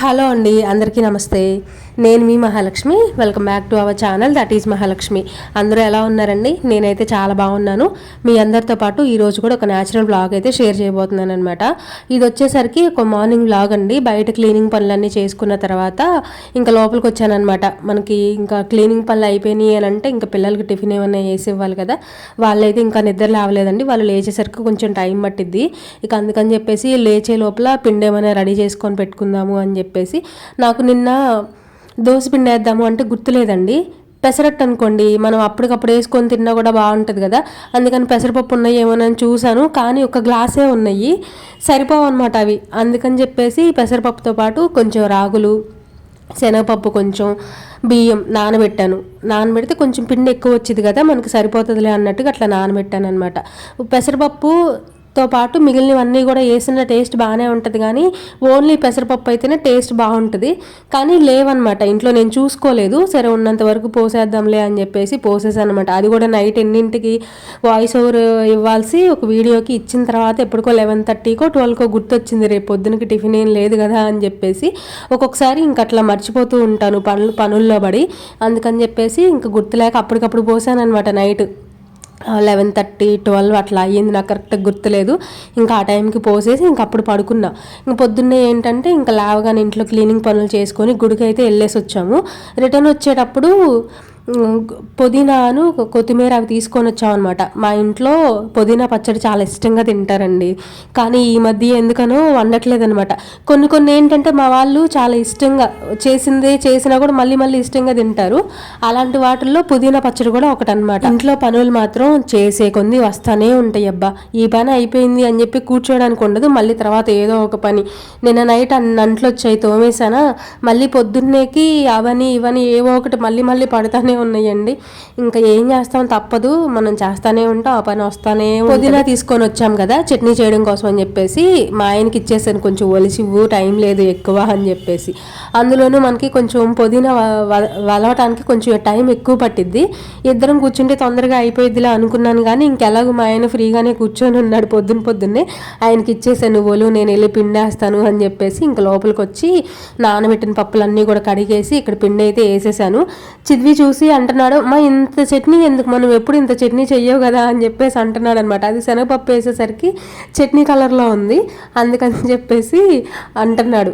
Hello అండి అందరికీ నమస్తే. నేను మీ Mahalakshmi. Welcome back to our channel that is Mahalakshmi. అందరూ ఎలా ఉన్నారండి? నేనైతే చాలా బాగున్నాను. మీ అందరితో పాటు ఈరోజు కూడా ఒక న్యాచురల్ బ్లాగ్ అయితే షేర్ చేయబోతున్నాను అనమాట ఇది వచ్చేసరికి ఒక మార్నింగ్ బ్లాగ్ అండి. బయట క్లీనింగ్ పనులన్నీ చేసుకున్న తర్వాత ఇంకా లోపలికి వచ్చానమాట మనకి ఇంకా క్లీనింగ్ పనులు అయిపోయినాయి అని అంటే ఇంకా పిల్లలకి టిఫిన్ ఏమైనా వేసి ఇవ్వాలి కదా. వాళ్ళైతే ఇంకా నిద్ర లేవలేదండి. వాళ్ళు లేచేసరికి కొంచెం టైం పట్టిద్ది. ఇక అందుకని చెప్పేసి లేచే లోపల పిండి ఏమైనా రెడీ చేసుకొని పెట్టుకుందాము అని చెప్పి చెప్పేసి నాకు నిన్న దోశ పిండి వేద్దాము అంటే గుర్తులేదండి. పెసరట్టు అనుకోండి మనం అప్పటికప్పుడు వేసుకొని తిన్నా కూడా బాగుంటుంది కదా. అందుకని పెసరపప్పు ఉన్నాయి ఏమోనని చూశాను కానీ ఒక గ్లాసే ఉన్నాయి. సరిపోవు అనమాట అవి. అందుకని చెప్పేసి పెసరపప్పుతో పాటు కొంచెం రాగులు శనగపప్పు కొంచెం బియ్యం నానబెట్టాను. నానబెడితే కొంచెం పిండి ఎక్కువ వచ్చింది కదా మనకి సరిపోతుందిలే అన్నట్టుగా అట్లా నానబెట్టాను అనమాట పెసరపప్పు తో పాటు మిగిలినవన్నీ కూడా వేసిన టేస్ట్ బాగానే ఉంటుంది కానీ ఓన్లీ పెసరపప్పు అయితేనే టేస్ట్ బాగుంటుంది. కానీ లేవన్నమాట. ఇంట్లో నేను చూసుకోలేదు. సరే ఉన్నంత వరకు పోసేద్దాంలే అని చెప్పేసి పోసేసాను అనమాట అది కూడా నైట్ ఎన్నింటికి వాయిస్ ఓవర్ ఇవ్వాల్సి ఒక వీడియోకి ఇచ్చిన తర్వాత ఎప్పటికో లెవెన్ థర్టీకో ట్వెల్వ్కో గుర్తొచ్చింది. రేపు పొద్దునకి టిఫిన్ ఏం లేదు కదా అని చెప్పేసి ఒక్కొక్కసారి ఇంక అట్లా మర్చిపోతూ ఉంటాను. పనులు పనుల్లో పడి. అందుకని చెప్పేసి ఇంక గుర్తులేక అప్పటికప్పుడు పోసాను అనమాట నైట్. లెవెన్ థర్టీ ట్వెల్వ్ అట్లా అయ్యింది. నాకు కరెక్ట్గా గుర్తులేదు. ఇంకా ఆ టైంకి పోసేసి ఇంక అప్పుడు పడుకున్నా. ఇంక పొద్దున్నే ఏంటంటే ఇంకా లేవగానే ఇంట్లో క్లీనింగ్ పనులు చేసుకొని గుడికి అయితే వెళ్ళేసి వచ్చాము. రిటర్న్ వచ్చేటప్పుడు పుదీనాను కొత్తిమీర అవి తీసుకొని వచ్చామన్నమాట. మా ఇంట్లో పుదీనా పచ్చడి చాలా ఇష్టంగా తింటారండి. కానీ ఈ మధ్య ఎందుకనో వండట్లేదనమాట కొన్ని కొన్ని ఏంటంటే మా వాళ్ళు చాలా ఇష్టంగా చేసిందే చేసినా కూడా మళ్ళీ మళ్ళీ ఇష్టంగా తింటారు. అలాంటి వాటిల్లో పుదీనా పచ్చడి కూడా ఒకటనమాట ఇంట్లో పనులు మాత్రం చేసే కొన్ని వస్తానే ఉంటాయి అబ్బా. ఈ పని అయిపోయింది అని చెప్పి కూర్చోడానికి ఉండదు. మళ్ళీ తర్వాత ఏదో ఒక పని. నిన్న నైట్ అన్నంట్లో వచ్చాయి తోమేసానా మళ్ళీ పొద్దున్నేకి అవని ఇవని ఏవో ఒకటి మళ్ళీ మళ్ళీ పడతానే ఉన్నాయండి. ఇంకా ఏం చేస్తాం తప్పదు. మనం చేస్తానే ఉంటాం ఆ పని వస్తానే పుదీనా తీసుకొని వచ్చాం కదా చట్నీ చేయడం కోసం అని చెప్పేసి మా ఆయనకి ఇచ్చేసాను. కొంచెం ఒలిసివ్వు టైం లేదు ఎక్కువ అని చెప్పేసి. అందులోనూ మనకి కొంచెం పుదీనా వలవటానికి కొంచెం టైం ఎక్కువ పట్టిద్ది. ఇద్దరం కూర్చుంటే తొందరగా అయిపోయిద్దిలా అనుకున్నాను కానీ ఇంకెలాగో మా ఆయన ఫ్రీగానే కూర్చొని ఉన్నాడు పొద్దున్న పొద్దున్నే. ఆయనకి ఇచ్చేసాను ఒలు నేను వెళ్ళి పిండేస్తాను అని చెప్పేసి ఇంక లోపలికి వచ్చి నానబెట్టిన పప్పులన్నీ కూడా కడిగేసి ఇక్కడ పిండి అయితే వేసేసాను. చిద్వి చూసి అంటున్నాడు మా ఇంత చట్నీ ఎందుకు? మనం ఎప్పుడు ఇంత చట్నీ చెయ్యవు కదా? అని చెప్పేసి అంటున్నాడు అనమాట అది శనగపప్పు వేసేసరికి చట్నీ కలర్లో ఉంది. అందుకని చెప్పేసి అంటున్నాడు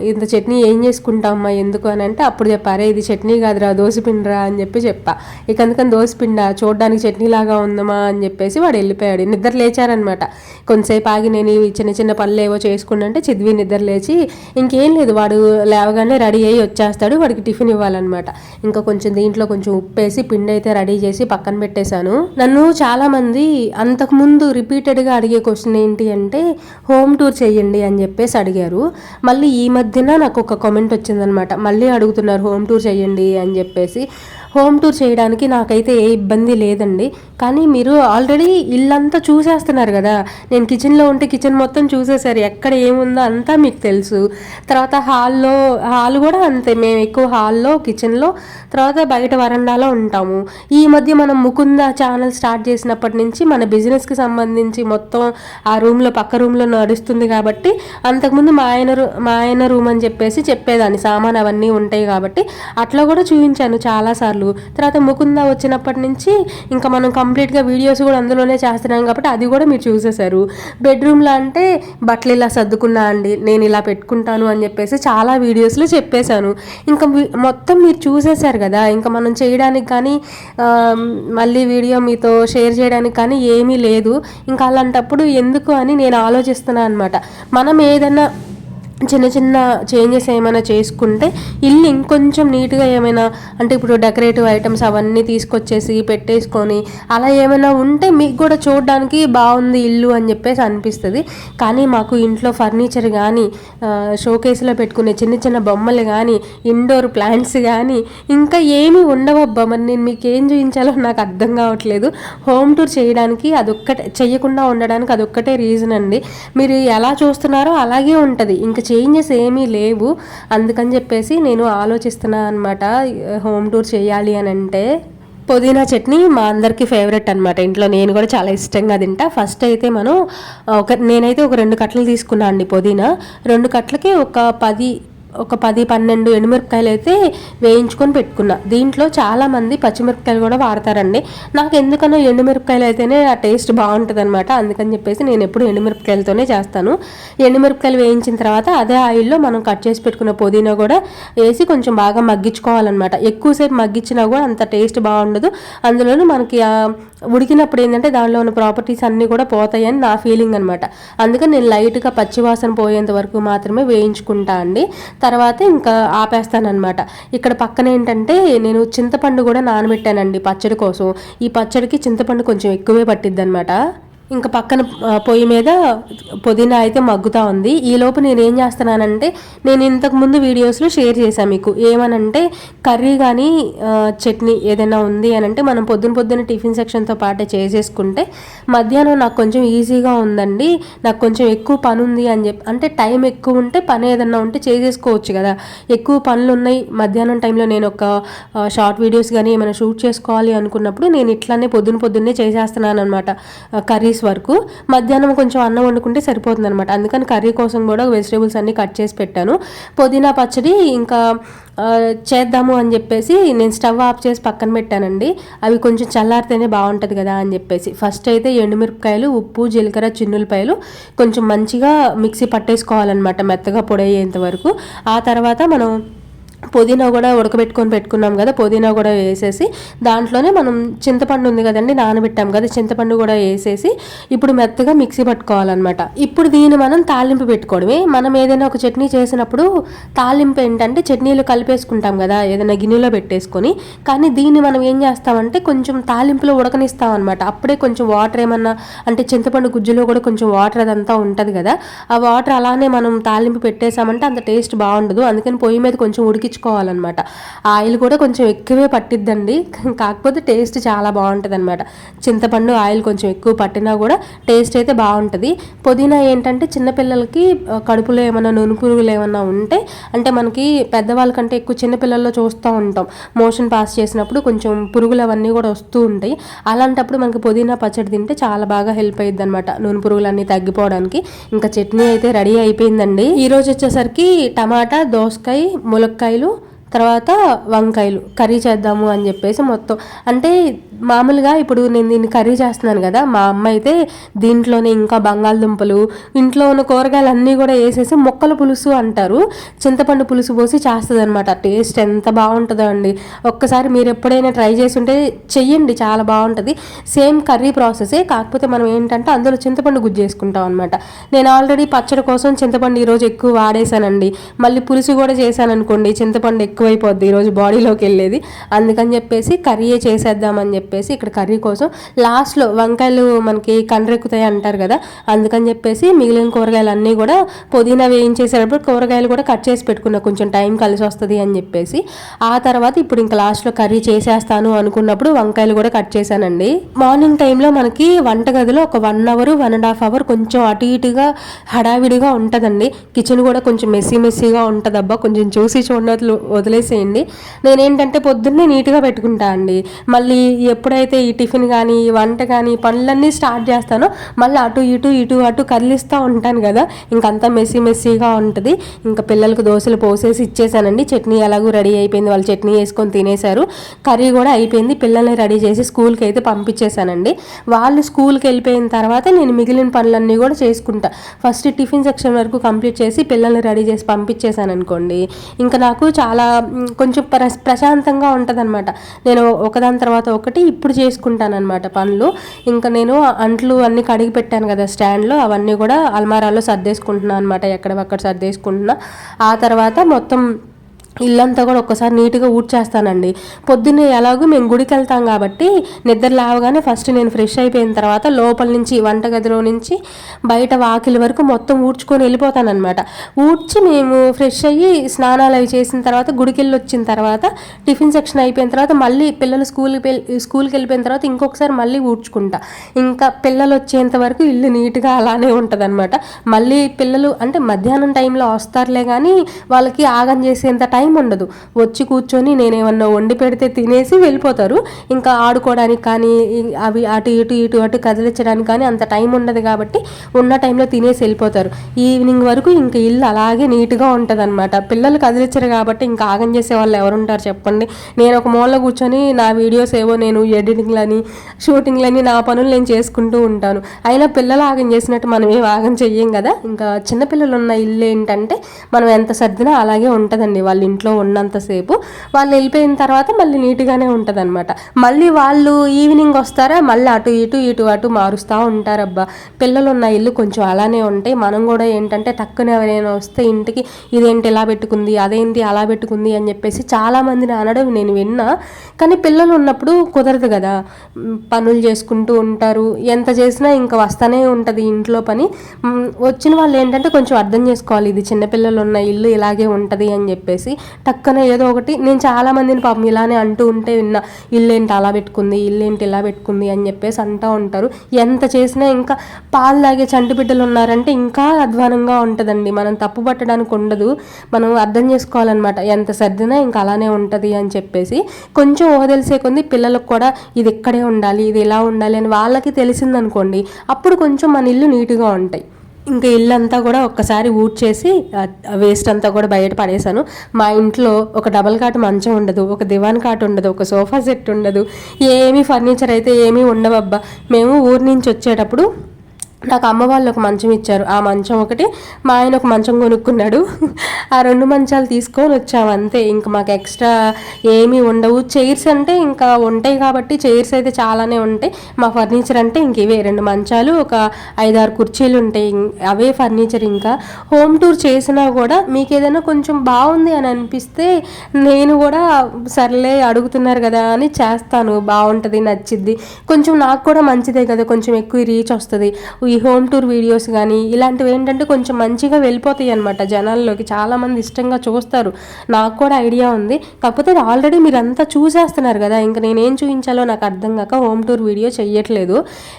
ఇంత చట్నీ ఏం చేసుకుంటామమ్మా ఎందుకు? అని అంటే అప్పుడు చెప్పారే ఇది చట్నీ కాదురా దోశపిండిరా అని చెప్పి చెప్పా. ఇక అందుకని దోశపిండ చూడడానికి చట్నీ లాగా ఉందమ్మా అని చెప్పేసి వాడు వెళ్ళిపోయాడు. నిద్ర లేచారనమాట. కొంతసేపు ఆగి నేను చిన్న చిన్న పనులు ఏవో చేసుకుంటే చిద్వి నిద్ర లేచి ఇంకేం లేదు వాడు లేవగానే రెడీ అయ్యి వచ్చేస్తాడు వాడికి టిఫిన్ ఇవ్వాలన్నమాట. ఇంకా కొంచెం దీంట్లో కొంచెం ఉప్పేసి పిండి అయితే రెడీ చేసి పక్కన పెట్టేశాను. నన్ను చాలామంది అంతకుముందు రిపీటెడ్గా అడిగే క్వశ్చన్ ఏంటి అంటే హోమ్ టూర్ చేయండి అని చెప్పేసి అడిగారు. మళ్ళీ ఈ మధ్యన నాకు ఒక కామెంట్ వచ్చిందనమాట. మళ్ళీ అడుగుతున్నారు హోమ్ టూర్ చేయండి అని చెప్పేసి. హోమ్ టూర్ చేయడానికి నాకైతే ఏ ఇబ్బంది లేదండి. కానీ మీరు ఆల్రెడీ ఇల్లంతా చూసేస్తున్నారు కదా. నేను కిచెన్లో ఉంటే కిచెన్ మొత్తం చూసేసారు ఎక్కడ ఏముందో అంతా మీకు తెలుసు. తర్వాత హాల్లో హాల్ కూడా అంతే. మేము ఎక్కువ హాల్లో కిచెన్లో తర్వాత బయట వరండాలో ఉంటాము. ఈ మధ్య మనం ముకుంద ఛానల్ స్టార్ట్ చేసినప్పటి నుంచి మన బిజినెస్కి సంబంధించి మొత్తం ఆ రూమ్లో పక్క రూమ్లో నడుస్తుంది కాబట్టి అంతకుముందు మా ఆయన మా ఆయన రూమ్ అని చెప్పేసి చెప్పేదాన్ని. సామాన్ అవన్నీ ఉంటాయి కాబట్టి అట్లా కూడా చూపించాను చాలాసార్లు సార్లు తర్వాత ముకుంద వచ్చినప్పటి నుంచి ఇంకా మనం కంప్లీట్గా వీడియోస్ కూడా అందులోనే చేస్తున్నాం కాబట్టి అది కూడా మీరు చూసేశారు. బెడ్రూమ్లో అంటే బట్టలు ఇలా సర్దుకున్నా అండి నేను ఇలా పెట్టుకుంటాను అని చెప్పేసి చాలా వీడియోస్లో చెప్పేశాను. ఇంకా మొత్తం మీరు చూసేశారు కదా ఇంకా మనం చేయడానికి కానీ మళ్ళీ వీడియో మీతో షేర్ చేయడానికి కానీ ఏమీ లేదు. ఇంకా అలాంటప్పుడు ఎందుకు అని నేను ఆలోచిస్తున్నాను అనమాట మనం ఏదైనా చిన్న చిన్న చేంజెస్ ఏమైనా చేసుకుంటే ఇల్లు ఇంకొంచెం నీట్గా ఏమైనా అంటే ఇప్పుడు డెకరేటివ్ ఐటమ్స్ అవన్నీ తీసుకొచ్చేసి పెట్టేసుకొని అలా ఏమైనా ఉంటే మీకు కూడా చూడడానికి బాగుంది ఇల్లు అని చెప్పేసి అనిపిస్తుంది. కానీ మాకు ఇంట్లో ఫర్నిచర్ కానీ షోకేస్లో పెట్టుకునే చిన్న చిన్న బొమ్మలు కానీ ఇండోర్ ప్లాంట్స్ కానీ ఇంకా ఏమీ ఉండవబ్బా మరి నేను మీకు ఏం చూపించాలో నాకు అర్థం కావట్లేదు. హోమ్ టూర్ చేయడానికి అదొక్కటే చేయకుండా ఉండడానికి అదొక్కటే రీజన్ అండి. మీరు ఎలా చూస్తున్నారో అలాగే ఉంటుంది. ఇంకా చేంజెస్ ఏమీ లేవు. అందుకని చెప్పేసి నేను ఆలోచిస్తున్నా అనమాట హోమ్ టూర్ చేయాలి అని అంటే. పుదీనా చట్నీ మా అందరికీ ఫేవరెట్ అనమాట ఇంట్లో నేను కూడా చాలా ఇష్టంగా తింటా. ఫస్ట్ అయితే మనం ఒక నేనైతే ఒక రెండు కట్టలు తీసుకున్నాను అండి పుదీనా. రెండు కట్టలకి ఒక పది ఒక పది పన్నెండు ఎండుమిరపకాయలు అయితే వేయించుకొని పెట్టుకున్నా. దీంట్లో చాలామంది పచ్చిమిరపకాయలు కూడా వాడతారండి. నాకు ఎందుకనో ఎండుమిరపకాయలు అయితేనే ఆ టేస్ట్ బాగుంటుంది అనమాట అందుకని చెప్పేసి నేను ఎప్పుడు ఎండుమిరపకాయలతోనే చేస్తాను. ఎండుమిరపకాయలు వేయించిన తర్వాత అదే ఆయిల్లో మనం కట్ చేసి పెట్టుకున్న పుదీనా కూడా వేసి కొంచెం బాగా మగ్గించుకోవాలన్నమాట. ఎక్కువసేపు మగ్గించినా కూడా అంత టేస్ట్ బాగుండదు. అందులోనూ మనకి ఉడికినప్పుడు ఏంటంటే దానిలో ఉన్న ప్రాపర్టీస్ అన్నీ కూడా పోతాయని నా ఫీలింగ్ అనమాట అందుకని నేను లైట్గా పచ్చివాసన పోయేంత వరకు మాత్రమే వేయించుకుంటా అండి. తర్వాత ఇంకా ఆపేస్తానమాట ఇక్కడ పక్కన ఏంటంటే నేను చింతపండు కూడా నానబెట్టానండి పచ్చడి కోసం. ఈ పచ్చడికి చింతపండు కొంచెం ఎక్కువే పట్టిద్ది అనమాట ఇంకా పక్కన పొయ్యి మీద పుదీనా అయితే మగ్గుతూ ఉంది. ఈ లోపు నేను ఏం చేస్తున్నానంటే నేను ఇంతకు ముందు వీడియోస్లో షేర్ చేశాను మీకు. ఏమనంటే కర్రీ కానీ చట్నీ ఏదైనా ఉంది అని అంటే మనం పొద్దున పొద్దున్న టిఫిన్ సెక్షన్తో పాటే చేసేసుకుంటే మధ్యాహ్నం నాకు కొంచెం ఈజీగా ఉందండి. నాకు కొంచెం ఎక్కువ పని ఉంది అని చెప్పి అంటే టైం ఎక్కువ ఉంటే పని ఏదన్నా ఉంటే చేసేసుకోవచ్చు కదా. ఎక్కువ పనులు ఉన్నాయి మధ్యాహ్నం టైంలో నేను ఒక షార్ట్ వీడియోస్ కానీ ఏమైనా షూట్ చేసుకోవాలి అనుకున్నప్పుడు నేను ఇట్లానే పొద్దున పొద్దున్నే చేసేస్తున్నాను అనమాట కర్రీస్ కర్రీస్ వరకు మధ్యాహ్నం కొంచెం అన్నం వండుకుంటే సరిపోతుంది అనమాట అందుకని కర్రీ కోసం కూడా వెజిటేబుల్స్ అన్నీ కట్ చేసి పెట్టాను. పుదీనా పచ్చడి ఇంకా చేద్దాము అని చెప్పేసి నేను స్టవ్ ఆఫ్ చేసి పక్కన పెట్టానండి. అవి కొంచెం చల్లారితేనే బాగుంటుంది కదా అని చెప్పేసి. ఫస్ట్ అయితే ఎండుమిరపకాయలు ఉప్పు జీలకర్ర చిన్నులపాయలు కొంచెం మంచిగా మిక్సీ పట్టేసుకోవాలన్నమాట మెత్తగా పొడయ్యేంత వరకు. ఆ తర్వాత మనం పుదీనా కూడా ఉడకబెట్టుకొని పెట్టుకున్నాం కదా పుదీనా కూడా వేసేసి దాంట్లోనే మనం చింతపండు ఉంది కదండి నానబెట్టాం కదా చింతపండు కూడా వేసేసి ఇప్పుడు మెత్తగా మిక్సీ పట్టుకోవాలన్నమాట. ఇప్పుడు దీన్ని మనం తాలింపు పెట్టుకోవడమే. మనం ఏదైనా ఒక చట్నీ చేసినప్పుడు తాలింపు ఏంటంటే చట్నీలు కలిపేసుకుంటాం కదా ఏదైనా గిన్నెలో పెట్టేసుకొని. కానీ దీన్ని మనం ఏం చేస్తామంటే కొంచెం తాలింపులో ఉడకనిస్తాం అనమాట అప్పుడే కొంచెం వాటర్ ఏమన్నా అంటే చింతపండు గుజ్జులో కూడా కొంచెం వాటర్ అదంతా ఉంటుంది కదా ఆ వాటర్ అలానే మనం తాలింపు పెట్టేసామంటే అంత టేస్ట్ బాగుండదు. అందుకని పొయ్యి మీద కొంచెం ఉడికి ఉడికించుకోవాలన్నమాట ఆయిల్ కూడా కొంచెం ఎక్కువే పట్టిద్దండి. కాకపోతే టేస్ట్ చాలా బాగుంటుంది అనమాట చింతపండు ఆయిల్ కొంచెం ఎక్కువ పట్టినా కూడా టేస్ట్ అయితే బాగుంటుంది. పుదీనా ఏంటంటే చిన్నపిల్లలకి కడుపులో ఏమైనా నూనె పురుగులు ఏమైనా ఉంటే అంటే మనకి పెద్దవాళ్ళకంటే ఎక్కువ చిన్నపిల్లల్లో చూస్తూ ఉంటాం. మోషన్ పాస్ చేసినప్పుడు కొంచెం పురుగులు అవన్నీ కూడా వస్తూ ఉంటాయి. అలాంటప్పుడు మనకి పుదీనా పచ్చడి తింటే చాలా బాగా హెల్ప్ అయ్యిద్ది అనమాట నూనె పురుగులన్నీ తగ్గిపోవడానికి. ఇంకా చట్నీ అయితే రెడీ అయిపోయిందండి. ఈ రోజు వచ్చేసరికి టమాటా దోసకాయ ములక్కాయలు వంకాయలు తర్వాత వంకాయలు కర్రీ చేద్దాము అని చెప్పేసి మొత్తం. అంటే మామూలుగా ఇప్పుడు నేను దీన్ని కర్రీ చేస్తున్నాను కదా మా అమ్మ అయితే దీంట్లోనే ఇంకా బంగాళదుంపలు ఇంట్లో ఉన్న కూరగాయలు అన్నీ కూడా వేసేసి మొక్కల పులుసు అంటారు. చింతపండు పులుసు పోసి చేస్తుంది అనమాట టేస్ట్ ఎంత బాగుంటుందో అండి. ఒక్కసారి మీరు ఎప్పుడైనా ట్రై చేసి ఉంటే చెయ్యండి చాలా బాగుంటుంది. సేమ్ కర్రీ ప్రాసెసే కాకపోతే మనం ఏంటంటే అందులో చింతపండు గుజ్జు చేసుకుంటాం అనమాట నేను ఆల్రెడీ పచ్చడి కోసం చింతపండు ఈరోజు ఎక్కువ వాడేసానండి మళ్ళీ పులుసు కూడా చేశాను అనుకోండి చింతపండు ఎక్కువైపోద్ది. ఈరోజు బాడీలోకి వెళ్ళేది. అందుకని చెప్పేసి కర్రీయే చేసేద్దామని చెప్పేసి ఇక్కడ కర్రీ కోసం లాస్ట్లో వంకాయలు మనకి కండ్రెక్కుతాయి అంటారు కదా అందుకని చెప్పేసి మిగిలిన కూరగాయలు అన్నీ కూడా పుదీనా వేయించేసేటప్పుడు కూరగాయలు కూడా కట్ చేసి పెట్టుకున్నా కొంచెం టైం కలిసి వస్తుంది అని చెప్పేసి. ఆ తర్వాత ఇప్పుడు ఇంకా లాస్ట్లో కర్రీ చేసేస్తాను అనుకున్నప్పుడు వంకాయలు కూడా కట్ చేశానండి. మార్నింగ్ టైంలో మనకి వంటగదిలో ఒక one hour one and half hour కొంచెం అటు ఇటుగా హడావిడిగా ఉంటుందండి. కిచెన్ కూడా కొంచెం మెస్సీ మెస్సీగా ఉంటుందబ్బా కొంచెం చూసి చూడనట్లు వదిలేసేయండి. నేనేంటంటే పొద్దున్నే నీట్గా పెట్టుకుంటా అండి. మళ్ళీ ఎప్పుడైతే ఈ టిఫిన్ కానీ ఈ వంట కానీ పనులన్నీ స్టార్ట్ చేస్తానో మళ్ళీ అటు ఇటు ఇటు అటు కదిలిస్తూ ఉంటాను కదా. ఇంకంతా మెస్సీ మెస్సీగా ఉంటుంది. ఇంకా పిల్లలకు దోశలు పోసేసి ఇచ్చేసానండి. చట్నీ ఎలాగూ రెడీ అయిపోయింది. వాళ్ళు చట్నీ వేసుకొని తినేశారు. కర్రీ కూడా అయిపోయింది. పిల్లల్ని రెడీ చేసి స్కూల్కి అయితే పంపించేశానండి. వాళ్ళు స్కూల్కి వెళ్ళిపోయిన తర్వాత నేను మిగిలిన పనులన్నీ కూడా చేసుకుంటా. ఫస్ట్ టిఫిన్ సెక్షన్ వరకు కంప్లీట్ చేసి పిల్లల్ని రెడీ చేసి పంపించేశాను అనుకోండి. ఇంకా నాకు చాలా కొంచెం ప్రశాంతంగా ఉంటుంది అనమాట నేను ఒకదాని తర్వాత ఒకటి ఇప్పుడు చేసుకుంటానమాట పనులు. ఇంకా నేను అంట్లు అన్నీ కడిగి పెట్టాను కదా స్టాండ్లో అవన్నీ కూడా అల్మారాలో సర్దేసుకుంటున్నాను అనమాట ఎక్కడక్కడ సర్దేసుకుంటున్నా. ఆ తర్వాత మొత్తం ఇల్లంతా కూడా ఒక్కసారి నీట్గా ఊడ్చేస్తానండి. పొద్దున్నే ఎలాగో మేము గుడికి వెళ్తాం కాబట్టి నిద్ర లేవగానే ఫస్ట్ నేను ఫ్రెష్ అయిపోయిన తర్వాత లోపల నుంచి వంటగదిలో నుంచి బయట వాకిలి వరకు మొత్తం ఊడ్చుకొని వెళ్ళిపోతానమాట ఊడ్చి మేము ఫ్రెష్ అయ్యి స్నానాలు అవి చేసిన తర్వాత గుడికి వెళ్ళి వచ్చిన తర్వాత టిఫిన్ సెక్షన్ అయిపోయిన తర్వాత మళ్ళీ పిల్లలు స్కూల్కి స్కూల్కి వెళ్ళిపోయిన తర్వాత ఇంకొకసారి మళ్ళీ ఊడ్చుకుంటా. ఇంకా పిల్లలు వచ్చేంత వరకు ఇల్లు నీట్గా అలానే ఉంటుంది మళ్ళీ పిల్లలు అంటే మధ్యాహ్నం టైంలో వస్తారులే కానీ వాళ్ళకి ఆగం చేసేంత టైం టైం ఉండదు. వచ్చి కూర్చొని నేనేమన్నా వండి పెడితే తినేసి వెళ్ళిపోతారు. ఇంకా ఆడుకోవడానికి కానీ అవి అటు ఇటు ఇటు అటు కదిలించడానికి కానీ అంత టైం ఉండదు కాబట్టి ఉన్న టైంలో తినేసి వెళ్ళిపోతారు. ఈవినింగ్ వరకు ఇంకా ఇల్లు అలాగే నీట్గా ఉంటుంది అనమాట పిల్లలు కదిలించరు కాబట్టి ఇంకా ఆగం చేసే వాళ్ళు ఎవరుంటారు చెప్పండి. నేను ఒక మూల కూర్చొని నా వీడియోస్ ఏవో నేను ఎడిటింగ్లని షూటింగ్లని నా పనులు నేను చేసుకుంటూ ఉంటాను. అయినా పిల్లలు ఆగం చేసినట్టు మనం ఏం ఆగం చెయ్యం కదా. ఇంకా చిన్నపిల్లలు ఉన్న ఇల్లు ఏంటంటే మనం ఎంత సర్దినా అలాగే ఉంటుందండి వాళ్ళు ఇంట్లో ఉన్నంతసేపు వాళ్ళు వెళ్ళిపోయిన తర్వాత మళ్ళీ నీట్గానే ఉంటుంది అనమాట మళ్ళీ వాళ్ళు ఈవినింగ్ వస్తారా? మళ్ళీ అటు ఇటు ఇటు అటు మారుస్తూ ఉంటారబ్బా. పిల్లలు ఉన్న ఇల్లు కొంచెం అలానే ఉంటాయి మనం కూడా ఏంటంటే టక్కున ఎవరైనా వస్తే ఇంటికి ఇదేంటి ఇలా పెట్టుకుంది అదేంటి అలా పెట్టుకుంది అని చెప్పేసి చాలామందిని అనడం నేను విన్నా. కానీ పిల్లలు ఉన్నప్పుడు కుదరదు కదా. పనులు చేసుకుంటూ ఉంటారు. ఎంత చేసినా ఇంకా వస్తానే ఉంటుంది ఇంట్లో పని. వచ్చిన వాళ్ళు ఏంటంటే కొంచెం అర్థం చేసుకోవాలి. ఇది చిన్నపిల్లలు ఉన్న ఇల్లు ఇలాగే ఉంటుంది అని చెప్పేసి. టక్కన ఏదో ఒకటి. నేను చాలా మందిని పాపం ఇలానే అంటూ ఉంటే విన్నా ఇల్లేంటి అలా పెట్టుకుంది? ఇల్లు ఏంటి ఇలా పెట్టుకుంది? అని చెప్పేసి అంటూ ఉంటారు. ఎంత చేసినా ఇంకా పాలు తాగే చంటి బిడ్డలు ఉన్నారంటే ఇంకా అధ్వానంగా ఉంటుందండి. మనం తప్పు పట్టడానికి ఉండదు. మనం అర్థం చేసుకోవాలన్నమాట. ఎంత సర్దినా ఇంకా అలానే ఉంటుంది అని చెప్పేసి. కొంచెం ఊహ తెలిసే కొంది పిల్లలకు కూడా ఇది ఇక్కడే ఉండాలి ఇది ఇలా ఉండాలి అని వాళ్ళకి తెలిసిందనుకోండి అప్పుడు కొంచెం మన ఇల్లు నీట్గా ఉంటాయి. ఇంకా ఇల్లు అంతా కూడా ఒక్కసారి ఊడ్చేసి వేస్ట్ అంతా కూడా బయట పడేశాను. మా ఇంట్లో ఒక డబల్ కాట్ మంచం ఉండదు ఒక దివాన్ కాట్ ఉండదు ఒక సోఫా సెట్ ఉండదు ఏమీ ఫర్నిచర్ అయితే ఏమీ ఉండవబ్బా. మేము ఊరి నుంచి వచ్చేటప్పుడు నాకు అమ్మ వాళ్ళు ఒక మంచం ఇచ్చారు. ఆ మంచం ఒకటి మా ఆయన ఒక మంచం కొనుక్కున్నాడు. ఆ రెండు మంచాలు తీసుకొని వచ్చాము అంతే. ఇంకా మాకు ఎక్స్ట్రా ఏమీ ఉండవు. చైర్స్ అంటే ఇంకా ఉంటాయి కాబట్టి చైర్స్ అయితే చాలానే ఉంటాయి. మా ఫర్నిచర్ అంటే ఇంక ఇవే. రెండు మంచాలు ఒక ఐదారు కుర్చీలు ఉంటాయి. అవే ఫర్నిచర్ ఇంకా. హోమ్ టూర్ చేసినా కూడా మీకు ఏదైనా కొంచెం బాగుంది అని అనిపిస్తే నేను కూడా సర్లే అడుగుతున్నారు కదా అని చేస్తాను. బాగుంటుంది నచ్చిద్ది. కొంచెం నాకు కూడా మంచిదే కదా. కొంచెం ఎక్కువ రీచ్ వస్తుంది. ఈ హోమ్ టూర్ వీడియోస్ కానీ ఇలాంటివి ఏంటంటే కొంచెం మంచిగా వెళ్ళిపోతాయి అనమాట జనాల్లోకి. చాలామంది ఇష్టంగా చూస్తారు. నాకు కూడా ఐడియా ఉంది. కాకపోతే ఆల్రెడీ మీరంతా చూసేస్తున్నారు కదా. ఇంకా నేనేం చూపించాలో నాకు అర్థం కాక హోమ్ టూర్ వీడియో చెయ్యట్లేదు.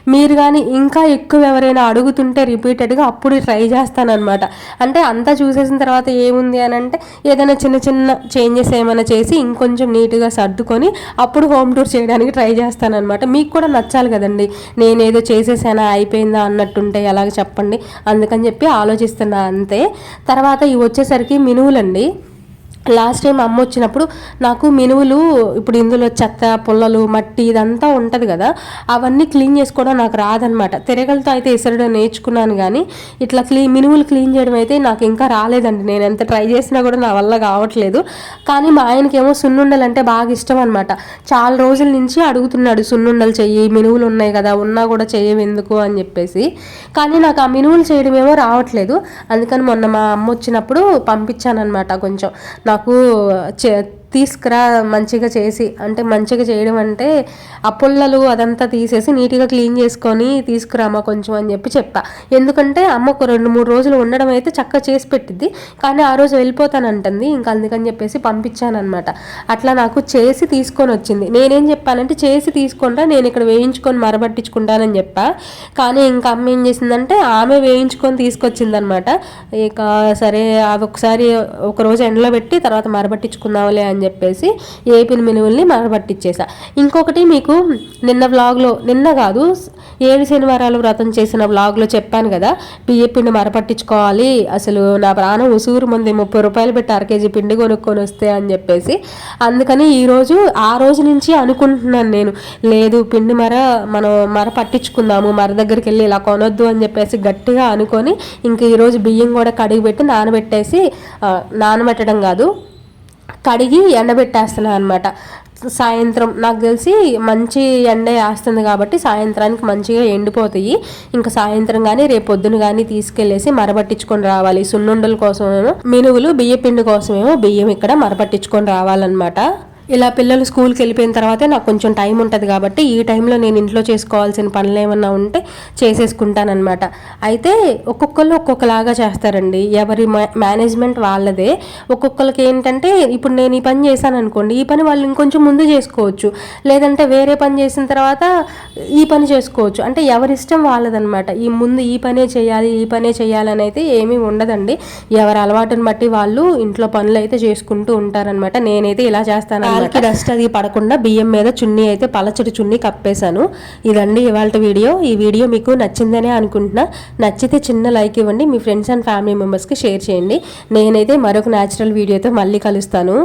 మీరు కానీ ఇంకా ఎక్కువ ఎవరైనా అడుగుతుంటే రిపీటెడ్గా అప్పుడు ట్రై చేస్తానన్నమాట. అంటే అంతా చూసేసిన తర్వాత ఏముంది అని అంటే ఏదైనా చిన్న చిన్న చేంజెస్ ఏమైనా చేసి ఇంకొంచెం నీట్గా సర్దుకొని అప్పుడు హోమ్ టూర్ చేయడానికి ట్రై చేస్తానన్నమాట. మీకు కూడా నచ్చాలి కదండి. నేనేదో చేసేసానా అయిపోయిందా అన్నట్టుంటే ఎలాగ చెప్పండి. అందుకని చెప్పి ఆలోచిస్తున్నా అంతే. తర్వాత ఇవి వచ్చేసరికి మినువులండి. లాస్ట్ టైం అమ్మ వచ్చినప్పుడు నాకు మినువులు ఇప్పుడు ఇందులో చెత్త పుల్లలు మట్టి ఇదంతా ఉంటుంది కదా అవన్నీ క్లీన్ చేసుకోవడం నాకు రాదనమాట తిరగలతో అయితే ఇసరడం నేర్చుకున్నాను కానీ ఇట్లా క్లీ మినువులు క్లీన్ చేయడం అయితే నాకు ఇంకా రాలేదండి. నేను ఎంత ట్రై చేసినా కూడా నా వల్ల కావట్లేదు. కానీ మా ఆయనకేమో సున్నుండలు అంటే బాగా ఇష్టం అనమాట చాలా రోజుల నుంచి అడుగుతున్నాడు సున్నుండలు చెయ్యి మినువులు ఉన్నాయి కదా ఉన్నా కూడా చెయ్యవు ఎందుకు? అని చెప్పేసి. కానీ నాకు ఆ మినువులు చేయడమేమో రావట్లేదు. అందుకని మొన్న మా అమ్మ వచ్చినప్పుడు పంపించానమాట కొంచెం. నాకు చే తీసుకురా మంచిగా చేసి అంటే మంచిగా చేయడం అంటే ఆ పుల్లలు అదంతా తీసేసి నీట్గా క్లీన్ చేసుకొని తీసుకురామా కొంచెం అని చెప్పి చెప్పా. ఎందుకంటే అమ్మ ఒక రెండు మూడు రోజులు ఉండడం అయితే చక్కగా చేసి పెట్టిద్ది. కానీ ఆ రోజు వెళ్ళిపోతానంటుంది. ఇంకా అందుకని చెప్పేసి పంపించానమాట అట్లా నాకు చేసి తీసుకొని వచ్చింది. నేనేం చెప్పానంటే చేసి తీసుకుంటా నేను ఇక్కడ వేయించుకొని మరబట్టించుకుంటానని చెప్పా. కానీ ఇంకా అమ్మ ఏం చేసిందంటే ఆమె వేయించుకొని తీసుకొచ్చిందనమాట ఇక సరే అవి ఒకసారి ఒక రోజు ఎండలో పెట్టి తర్వాత మరబట్టించుకుందాంలే అని చెప్పేసి ఏపిన మినువుల్ని మరబట్టించేసా ఇంకొకటి మీకు నిన్న వ్లాగ్లో నిన్న కాదు ఏడు శనివారాలు వ్రతం చేసిన వ్లాగ్లో చెప్పాను కదా బియ్య పిండి మరపట్టించుకోవాలి అసలు నా ప్రాణం ఉసూరు ముందు ముప్పై రూపాయలు పెట్టి అర కేజీ పిండి కొనుక్కొని వస్తే అని చెప్పేసి అందుకని ఈరోజు ఆ రోజు నుంచి అనుకుంటున్నాను నేను లేదు పిండి మర మనం మర పట్టించుకుందాము మర దగ్గరికి వెళ్ళి ఇలా కొనొద్దు అని చెప్పేసి గట్టిగా అనుకొని ఇంక ఈరోజు బియ్యం కూడా కడిగి పెట్టి నానబెట్టేసి నానబెట్టడం కాదు కడిగి ఎండబెట్టేస్తున్నాను అనమాట సాయంత్రం నాకు తెలిసి మంచి ఎండ వేస్తుంది కాబట్టి సాయంత్రానికి మంచిగా ఎండిపోతాయి. ఇంకా సాయంత్రం కానీ రేపు పొద్దున కానీ తీసుకెళ్ళేసి మరబట్టించుకొని రావాలి. సున్నుండల కోసమేమో మినువులు బియ్య పిండి కోసమేమో బియ్యం ఇక్కడ మరపట్టించుకొని రావాలన్నమాట. ఇలా పిల్లలు స్కూల్కి వెళ్ళిపోయిన తర్వాతే నాకు కొంచెం టైం ఉంటుంది కాబట్టి ఈ టైంలో నేను ఇంట్లో చేసుకోవాల్సిన పనులు ఏమన్నా ఉంటే చేసేసుకుంటానమాట అయితే ఒక్కొక్కరు ఒక్కొక్కలాగా చేస్తారండి. ఎవరి మేనేజ్మెంట్ వాళ్ళదే. ఒక్కొక్కరికి ఏంటంటే ఇప్పుడు నేను ఈ పని చేశాను అనుకోండి ఈ పని వాళ్ళు ఇంకొంచెం ముందు చేసుకోవచ్చు. లేదంటే వేరే పని చేసిన తర్వాత ఈ పని చేసుకోవచ్చు. అంటే ఎవరిష్టం వాళ్ళదనమాట ఈ ముందు ఈ పనే చేయాలి ఈ పనే చేయాలని అయితే ఏమీ ఉండదండి. ఎవరి అలవాటుని బట్టి వాళ్ళు ఇంట్లో పనులు అయితే చేసుకుంటూ ఉంటారనమాట నేనైతే ఇలా చేస్తాను వాళ్ళకి డస్ట్ అది పడకుండా బియ్యం మీద చున్నీ అయితే పలచటి చున్నీ కప్పేశాను. ఇదండి ఇవాళ వీడియో. ఈ వీడియో మీకు నచ్చిందనే అనుకుంటున్నా. నచ్చితే చిన్న లైక్ ఇవ్వండి. మీ ఫ్రెండ్స్ అండ్ ఫ్యామిలీ మెంబర్స్కి షేర్ చేయండి. నేనైతే మరొక న్యాచురల్ వీడియోతో మళ్ళీ కలుస్తాను.